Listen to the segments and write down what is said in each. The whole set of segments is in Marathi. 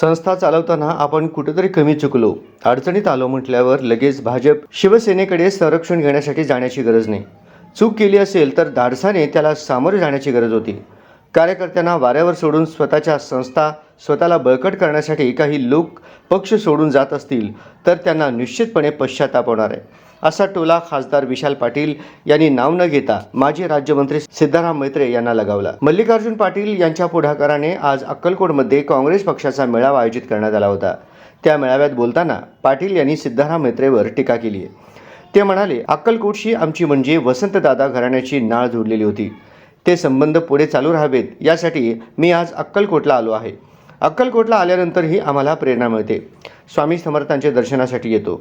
संस्था चालवताना आपण कुठेतरी कमी चुकलो. अडचणीत आलो म्हटल्यावर लगेच भाजप शिवसेनेकडे संरक्षण घेण्यासाठी जाण्याची गरज नाही. चूक केली असेल तर धाडसाने त्याला सामोरे जाण्याची गरज होती. कार्यकर्त्यांना वाऱ्यावर सोडून स्वतःच्या संस्था स्वतःला बळकट करण्यासाठी काही लोक पक्ष सोडून जात असतील तर त्यांना निश्चितपणे पश्चाताप होणार आहे. असा टोला खासदार विशाल पाटील यांनी नाव न घेता माजी राज्यमंत्री सिद्धाराम मैत्रे यांना लगावला. मल्लिकार्जुन पाटील यांच्या पुढाकाराने आज अक्कलकोटमध्ये काँग्रेस पक्षाचा मेळावा आयोजित करण्यात आला होता. त्या मेळाव्यात बोलताना पाटील यांनी सिद्धाराम मैत्रेवर टीका केली आहे. ते म्हणाले अक्कलकोटशी आमची म्हणजे वसंतदादा घराण्याची नाळ जोडलेली होती. ते संबंध पुढे चालू राहावेत यासाठी मी आज अक्कलकोटला आलो आहे. अक्कलकोटला आल्यानंतरही आम्हाला प्रेरणा मिळते. स्वामी समर्थांच्या दर्शनासाठी येतो.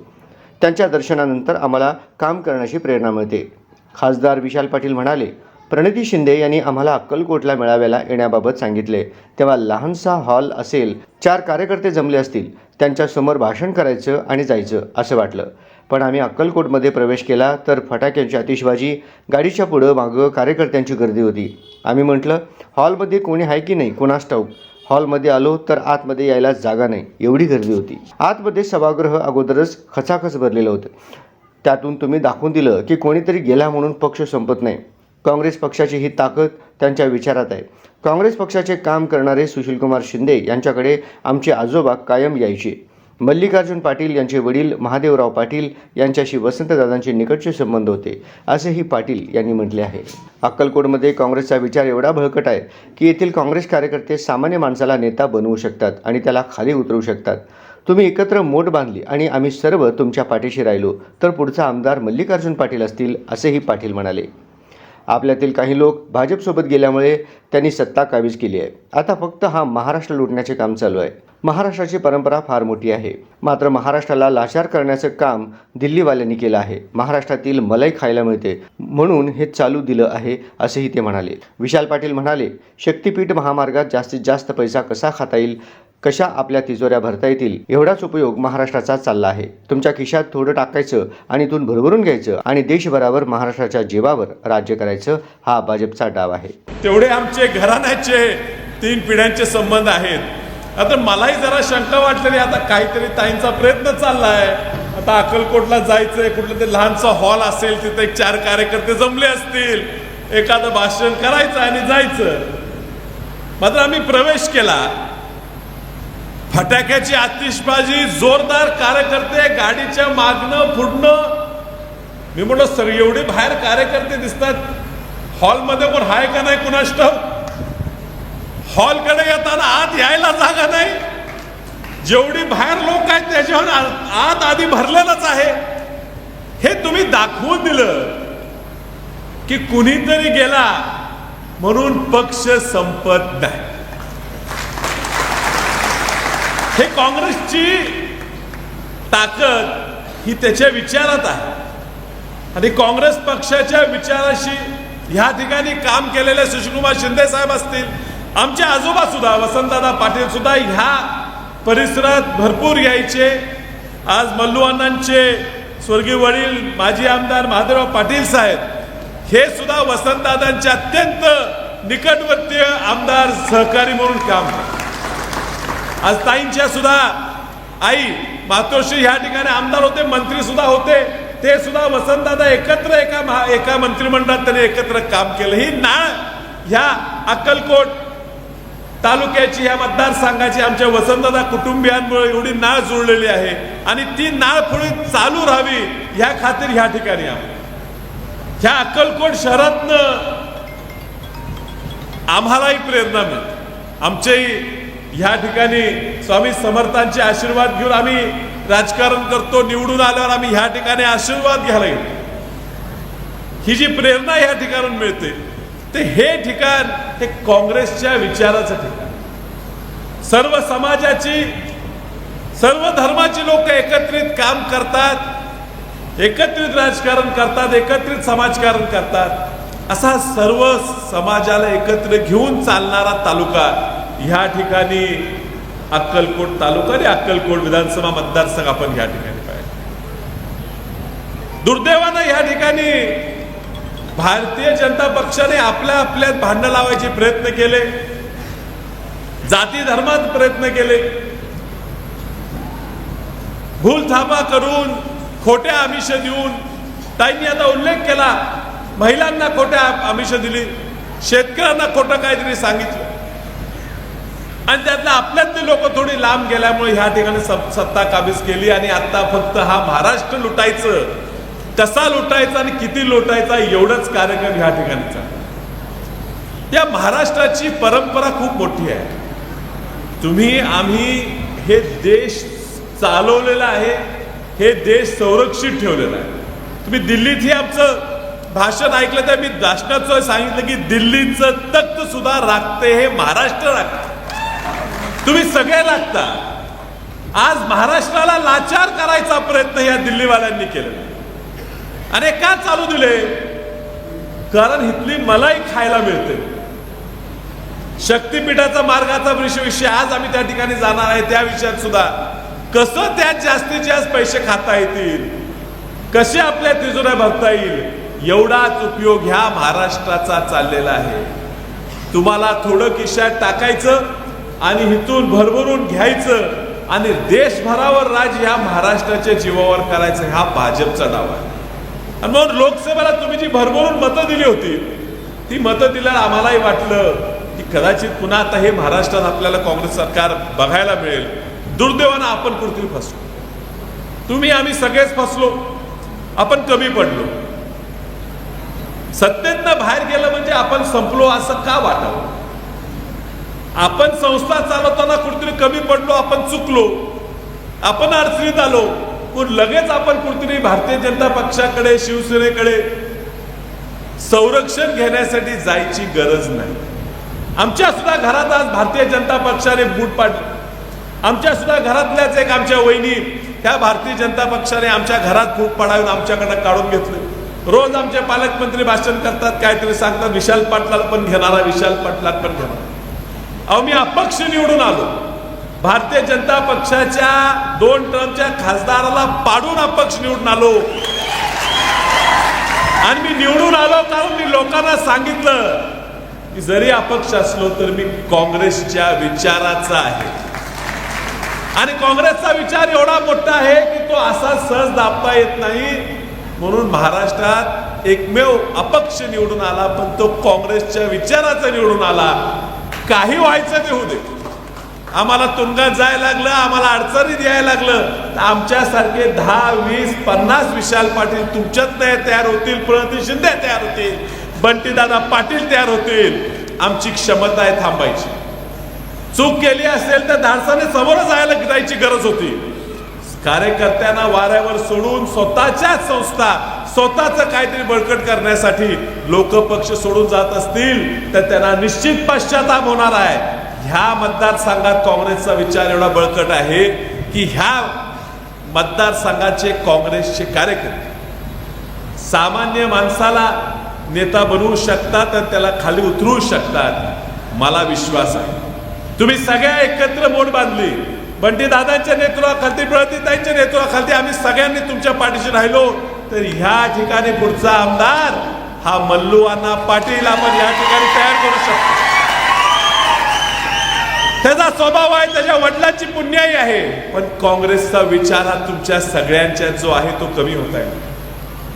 त्यांच्या दर्शनानंतर आम्हाला काम करण्याची प्रेरणा मिळते. खासदार विशाल पाटील म्हणाले प्रणिती शिंदे यांनी आम्हाला अक्कलकोटला मेळाव्याला येण्याबाबत सांगितले. तेव्हा लहानसा हॉल असेल चार कार्यकर्ते जमले असतील त्यांच्यासमोर भाषण करायचं आणि जायचं असं वाटलं. पण आम्ही अक्कलकोटमध्ये प्रवेश केला तर फटाक्यांची आतिषबाजी गाडीच्या पुढं मागं कार्यकर्त्यांची गर्दी होती. आम्ही म्हटलं हॉलमध्ये कोणी आहे की नाही? कोणास ठाऊक? हॉलमध्ये आलो तर आतमध्ये यायला जागा नाही एवढी गर्दी होती. आतमध्ये सभागृह अगोदरच खचाखच भरलेलं होतं. त्यातून तुम्ही दाखवून दिलं की कोणीतरी गेला म्हणून पक्ष संपत नाही. काँग्रेस पक्षाची ही ताकद त्यांच्या विचारात आहे. काँग्रेस पक्षाचे काम करणारे सुशीलकुमार शिंदे यांच्याकडे आमचे आजोबा कायम यायचे. मल्लिकार्जुन पाटील यांचे वडील महादेवराव पाटील यांच्याशी वसंतदादांचे निकटचे संबंध होते असेही पाटील यांनी म्हटले आहे. अक्कलकोटमध्ये काँग्रेसचा विचार एवढा बळकट आहे की येथील काँग्रेस कार्यकर्ते सामान्य माणसाला नेता बनवू शकतात आणि त्याला खाली उतरवू शकतात. तुम्ही एकत्र मोठ बांधली आणि आम्ही सर्व तुमच्या पाठीशी राहिलो तर पुढचा आमदार मल्लिकार्जुन पाटील असतील असेही पाटील म्हणाले. आपल्यातील काही लोक भाजपसोबत गेल्यामुळे त्यांनी सत्ता काबीज केली आहे. आता फक्त हा महाराष्ट्र लुटण्याचे काम चालू आहे. महाराष्ट्राची परंपरा फार मोठी आहे. मात्र महाराष्ट्राला लाचार करण्याचं काम दिल्लीवाल्यांनी केलं आहे. महाराष्ट्रातील मलाई खायला मिळते म्हणून हे चालू दिलं आहे असेही ते म्हणाले. विशाल पाटील म्हणाले शक्तीपीठ महामार्गात जास्तीत जास्त पैसा कसा खाता येईल कशा आपल्या तिजोऱ्या भरता येतील एवढाच उपयोग महाराष्ट्राचा चालला आहे. तुमच्या खिशात थोडं टाकायचं आणि इथून भरभरून घ्यायचं आणि देशभरावर महाराष्ट्राच्या जीवावर राज्य करायचं हा भाजपचा डाव आहे. तेवढे आमचे घराण्याचे तीन पिढ्यांचे संबंध आहेत. आता मलाही जरा शंका वाटलेली आता काहीतरी ताईंचा प्रयत्न चाललाय. आता अक्कलकोटला जायचंय कुठलं ते लहानसा हॉल असेल तिथे एक चार कार्यकर्ते जमले असतील. एखादं भाषण करायचं आणि जायचं. मात्र आम्ही प्रवेश केला. फटाक्याची आतिषबाजी जोरदार कार्यकर्ते गाडीच्या मागणं फुडणं मी म्हणलो सर एवढे बाहेर कार्यकर्ते दिसतात. हॉलमध्ये कोण हाय का नाही कुणास हॉलकडे येताना आत यायला जागा नाही. जेवढी बाहेर लोक आहेत त्याच्यावर आत आधी भरलेलंच आहे. हे तुम्ही दाखवून दिलं की कुणीतरी गेला म्हणून पक्ष संपत नाही. हे काँग्रेसची ताकद ही त्याच्या विचारात आहे. आणि काँग्रेस पक्षाच्या विचाराशी ह्या ठिकाणी काम केलेले सुशीलकुमार शिंदे साहेब असतील आमचे आजोबा सुद्धा वसंतदादा पाटील सुद्धा ह्या परिसरात भरपूर यायचे. आज मल्लू अण्णांचे स्वर्गीय वडील माजी आमदार महादेवराव पाटील साहेब हे सुद्धा वसंतदादांचे अत्यंत निकटवर्तीय आमदार सहकारी म्हणून काम करतात. आज ताईंच्या सुद्धा आई मातोश्री ह्या ठिकाणी आमदार होते मंत्री सुद्धा होते. ते सुद्धा वसंतदादा एकत्र एका महा एका मंत्रिमंडळात त्यांनी एकत्र काम केलं. ही नाळ ह्या अक्कलकोट तालुक्याची ह्या मतदारसंघाची आमच्या वसंतदादा कुटुंबियांमुळे एवढी नाळ जुळलेली आहे. आणि ती नाळ पुढे चालू राहावी ह्या खातीर ह्या ठिकाणी आहोत ह्या अक्कलकोट शहरातनं आम्हालाही प्रेरणा मिळते. आमचेही ह्या ठिकाणी स्वामी समर्थांचे आशीर्वाद घेऊन आम्ही राजकारण करतो निवडून आल्यावर आम्ही ह्या ठिकाणी आशीर्वाद घ्यायला येतो ही जी प्रेरणा ह्या ठिकाणून मिळते ते हे ठिकाण हे काँग्रेसच्या विचाराचं ठिकाण. सर्व समाजाची सर्व धर्माची लोक एकत्रित काम करतात एकत्रित राजकारण करतात एकत्रित समाजकारण करतात. असा सर्व समाजाला एकत्र घेऊन चालणारा तालुका ह्या ठिकाणी अक्कलकोट तालुका आणि अक्कलकोट विधानसभा मतदारसंघ आपण ह्या ठिकाणी पाहिजे दुर्दैवानं ह्या ठिकाणी भारतीय जनता पक्षाने आपल्या आपल्यात भांडण लावायचे प्रयत्न केले. जाती धर्मात प्रयत्न केले. भूलथापा करून खोट्या आमिष देऊन ताईंनी आता उल्लेख केला महिलांना खोट्या आमिष दिली शेतकऱ्यांना खोटं काहीतरी सांगितलं. आणि त्यातलं आपल्यातली लोक थोडी लांब गेल्यामुळे ह्या ठिकाणी सत्ता काबीज केली आणि आता फक्त हा महाराष्ट्र लुटायचं. कसा लुटायचा आणि किती लुटायचा एवढंच कार्यक्रम ह्या ठिकाणीचा. या महाराष्ट्राची परंपरा खूप मोठी आहे. तुम्ही आम्ही हे देश चालवलेला आहे हे देश संरक्षित ठेवलेला आहे. तुम्ही दिल्लीत हे आमचं भाषण ऐकलं तर मी भाषणाचं सांगितलं की दिल्लीचं तख्त सुद्धा राखते हे महाराष्ट्र राखते. तुम्ही सगळे लागता. आज महाराष्ट्राला लाचार करायचा प्रयत्न या दिल्लीवाल्यांनी केलेला आणि का चालू दिले? कारण इथली मलाई खायला मिळते. शक्तीपीठाचा मार्गाचा विषय आज आम्ही त्या ठिकाणी जाणार आहे. त्या विषयात सुद्धा कसं त्यात जास्तीत जास्त पैसे खाता येतील? कसे आपल्या तिजोऱ्या भरता येईल? एवढाच उपयोग ह्या महाराष्ट्राचा चाललेला आहे. तुम्हाला थोडं किशात टाकायचं आणि इथून भरभरून घ्यायचं आणि देशभरावर राज ह्या महाराष्ट्राच्या जीवावर करायचं हा भाजपचा डाव आहे. आणि म्हणून लोकसभेला तुम्ही जी भरभरून मतं दिली होती ती मतं दिल्यावर आम्हालाही वाटलं की कदाचित पुन्हा आता हे महाराष्ट्रात आपल्याला काँग्रेस सरकार बघायला मिळेल. दुर्दैवानं आपण कुठेतरी फसलो. तुम्ही आम्ही सगळेच फसलो. आपण कमी पडलो. सत्तेतनं बाहेर गेलं म्हणजे आपण संपलो असं का वाटावं? आपण संस्था चालवताना कुठेतरी कमी पडलो आपण चुकलो आपण अडचणीत आलो पण लगेच आपण कुठेतरी भारतीय जनता पक्षाकडे शिवसेनेकडे संरक्षण घेण्यासाठी जायची गरज नाही. आमच्या सुद्धा घरात आज भारतीय जनता पक्षाने बूट पाडले. आमच्या सुद्धा घरातल्याच एक आमच्या वहिनी त्या भारतीय जनता पक्षाने आमच्या घरात फूट पडावून आमच्याकडनं काढून घेतले. रोज आमचे पालकमंत्री भाषण करतात काहीतरी सांगतात विशाल पाटलाला पण घेणारा विशाल पाटलात पण घेणारा. अहो मी अपक्ष निवडून आलो. भारतीय जनता पक्षाच्या दोन टर्मच्या खासदाराला पाडून अपक्ष निवडून आलो. आणि मी निवडून आलो कारण मी लोकांना सांगितलं की जरी अपक्ष असलो तर मी काँग्रेसच्या विचाराचा आहे. आणि काँग्रेसचा विचार एवढा मोठा आहे की तो असा सहज दाबता येत नाही. म्हणून महाराष्ट्रात एकमेव अपक्ष निवडून आला पण तो काँग्रेसच्या विचाराचा निवडून आला. काही व्हायचं ते होऊ दे. आम्हाला तुंगात जायला लागलं आम्हाला अडचणीत यायला लागलं. तर आमच्यासारखे दहा वीस पन्नास विशाल पाटील तुमच्यात नाही तयार होतील प्रणती शिंदे तयार होतील बंटीदादा पाटील तयार होतील. आमची क्षमता आहे थांबायची. चूक केली असेल तर धाडसाने समोर जायला जायची गरज होती. कार्यकर्त्यांना वाऱ्यावर सोडून स्वतःच्याच संस्था स्वतःचं काहीतरी बळकट करण्यासाठी लोक पक्ष सोडून जात असतील तर त्यांना निश्चित पश्चाताप होणार आहे. ह्या मतदारसंघात काँग्रेसचा विचार एवढा बळकट आहे की ह्या मतदारसंघाचे काँग्रेसचे कार्यकर्ते सामान्य माणसाला नेता बनवू शकतात आणि त्याला खाली उतरवू शकतात मला विश्वास आहे. तुम्ही सगळ्या एकत्र मोड बांधली. बंटी दादांच्या नेतृत्वाखालती प्रळतीताईंच्या नेतृत्वाखाली आम्ही सगळ्यांनी तुमच्या पाठीशी राहिलो. तर ह्या ठिकाणी पुढचा आमदार हा मल्लू अण्णा पाटील आपण या ठिकाणी तयार करू शकतो. त्याचा स्वभाव आहे त्याच्या वडिलांची पुण्याही आहे. पण काँग्रेसचा विचार हा तुमच्या सगळ्यांच्या जो आहे तो कमी होत आहे.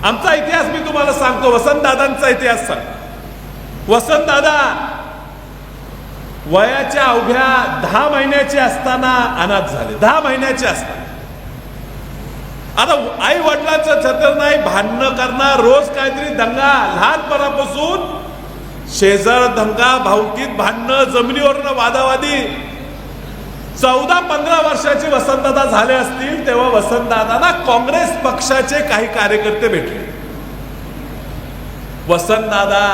आमचा इतिहास मी तुम्हाला सांगतो वसंतदादांचा इतिहास सांग वसंतदादा वयाच्या अवघ्या दहा महिन्याचे असताना अनाथ झाले. दहा महिन्याचे असताना. आता आई वडिलांचं छत्र नाही भांडणं करणार रोज काहीतरी दंगा लहानपणापासून शेजार दंगा भावकीत भांडणं जमिनीवरनं वादावादी. चौदा पंधरा वर्षाचे वसंतदादा झाले असतील तेव्हा वसंतदादांना काँग्रेस पक्षाचे काही कार्यकर्ते भेटले. वसंतदादा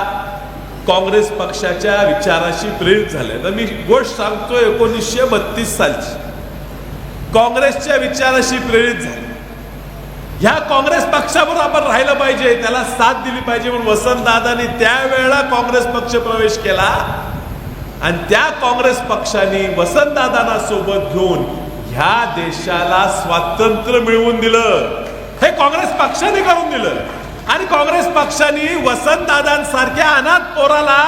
काँग्रेस पक्षाच्या विचाराशी प्रेरित झाले. तर मी गोष्ट सांगतो एकोणीसशे बत्तीस सालची. काँग्रेसच्या विचाराशी प्रेरित झाले. ह्या काँग्रेस पक्षाबरोबर आपण राहिलं पाहिजे. त्याला साथ दिली पाहिजे म्हणून वसंतदादांनी त्यावेळेला काँग्रेस पक्ष प्रवेश केला. आणि त्या काँग्रेस पक्षाने वसंतदादांना सोबत घेऊन ह्या देशाला स्वातंत्र्य मिळवून दिलं. हे काँग्रेस पक्षाने करून दिलं. आणि काँग्रेस पक्षाने वसंतदादांसारख्या अनाथ पोराला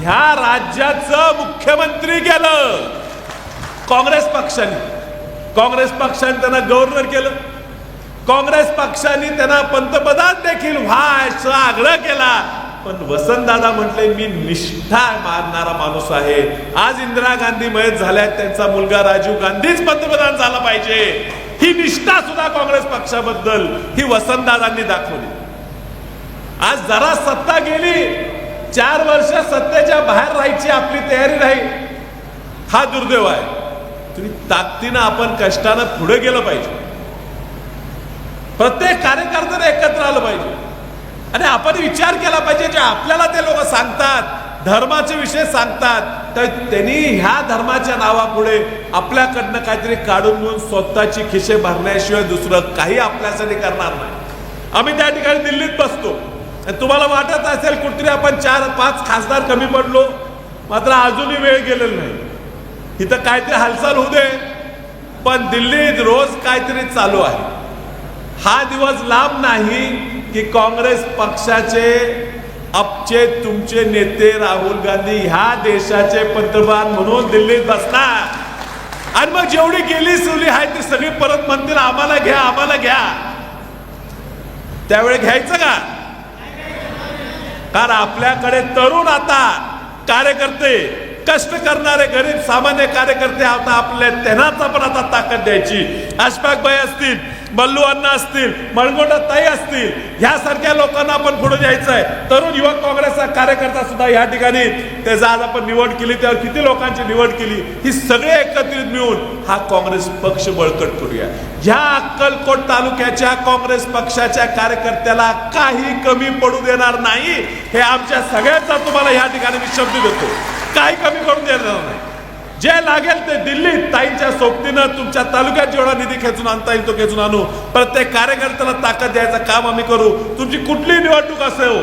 ह्या राज्याचं मुख्यमंत्री केलं. काँग्रेस पक्षाने. काँग्रेस पक्षाने त्यांना गव्हर्नर केलं. काँग्रेस पक्षाने त्यांना पंतप्रधान देखील व्हायचं आग्रह केला. पण वसंतदादा म्हटले मी निष्ठा मानणारा माणूस आहे. आज इंदिरा गांधी मयत झाल्या त्यांचा मुलगा राजीव गांधीच पंतप्रधान झाला पाहिजे. ही निष्ठा सुद्धा काँग्रेस पक्षाबद्दल ही वसंतदादांनी दाखवली. आज जरा सत्ता गेली. चार वर्ष सत्तेच्या बाहेर राहायची आपली तयारी नाही. हा दुर्दैव आहे. तुम्ही ताकदीनं आपण कष्टानं पुढे गेलं पाहिजे. प्रत्येक कार्यकर्त्याने एकत्र आलं पाहिजे. आणि आपण विचार केला पाहिजे जे आपल्याला ते लोक सांगतात धर्माचे विषय सांगतात तर त्यांनी ह्या धर्माच्या नावापुढे आपल्याकडनं काहीतरी काढून घेऊन स्वतःची खिशे भरण्याशिवाय दुसरं काही आपल्यासाठी करणार नाही. आम्ही त्या ठिकाणी दिल्लीत बसतो. आणि तुम्हाला वाटत असेल कुठतरी आपण चार पाच खासदार कमी पडलो मात्र अजूनही वेळ गेलेला नाही. इथं काहीतरी हालचाल होऊ दे पण दिल्लीत रोज काहीतरी चालू आहे. हा दिवस लांब नाही की काँग्रेस पक्षाचे आपचे तुमचे नेते राहुल गांधी ह्या देशाचे पंतप्रधान म्हणून दिल्लीत बसणार. आणि मग जेवढी गेली सुली आहे ती सगळी परत म्हणतील आम्हाला घ्या आम्हाला घ्या. त्यावेळी घ्यायचं का? कारण आपल्याकडे तरुण आता कार्यकर्ते कष्ट करणारे गरीब सामान्य कार्यकर्ते आता आपल्या त्यांनाच आपण आता ताकद द्यायची. अशफाक भाई असतील बल्लू अण्णा असतील मळगोंडा ताई असतील ह्यासारख्या लोकांना आपण पुढे द्यायचं आहे तरुण युवक काँग्रेसचा कार्यकर्ता सुद्धा या ठिकाणी त्याचा आज आपण निवड केली त्यावर किती लोकांची निवड केली ही सगळे एकत्रित मिळून हा काँग्रेस पक्ष बळकट करूया. ह्या अक्कलकोट तालुक्याच्या काँग्रेस पक्षाच्या कार्यकर्त्याला काही कमी पडू देणार नाही हे आमच्या सगळ्यांचा तुम्हाला या ठिकाणी मी शब्द देतो. काही कमी करून देणार नाही. जे लागेल ते दिल्लीत ताईंच्या सोबतीनं तुमच्या तालुक्यात जेवढा निधी खेचून आणता येईल तो खेचून आणू. प्रत्येक कार्यकर्त्याला ताकद द्यायचं काम आम्ही करू. तुमची कुठलीही निवडणूक असेल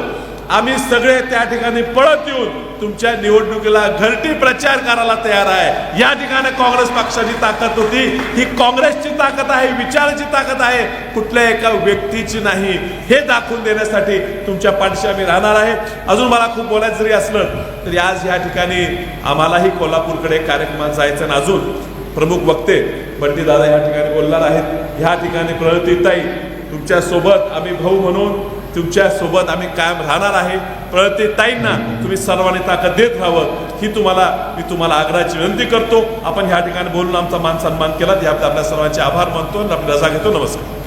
आम्ही सगळे त्या ठिकाणी पळत येऊन तुमच्या निवडणुकीला घरटी प्रचार करायला तयार आहे. या ठिकाणी काँग्रेस पक्षाची ताकद होती. ही काँग्रेसची ताकद आहे विचाराची ताकद आहे. कुठल्या एका व्यक्तीची नाही. हे दाखवून देण्यासाठी तुमच्या पाठीशी आम्ही राहणार आहे. अजून मला खूप बोलायचं जरी असलं तरी आज या ठिकाणी आम्हालाही कोल्हापूरकडे कार्यक्रमात जायचं आणि अजून प्रमुख वक्ते बंटी दादा या ठिकाणी बोलणार आहेत. ह्या ठिकाणी प्रगतीताई तुमच्यासोबत आम्ही भाऊ म्हणून तुमच्यासोबत आम्ही कायम राहणार आहे. प्रगतीताईंना तुम्ही सर्वांनी ताकद देत राहावं. ही तुम्हाला मी तुम्हाला आग्रहाची विनंती करतो. आपण ह्या ठिकाणी बोलून आमचा मान सन्मान केला. याबद्दल आपल्या सर्वांचे आभार मानतो आणि आपली रजा घेतो. नमस्कार.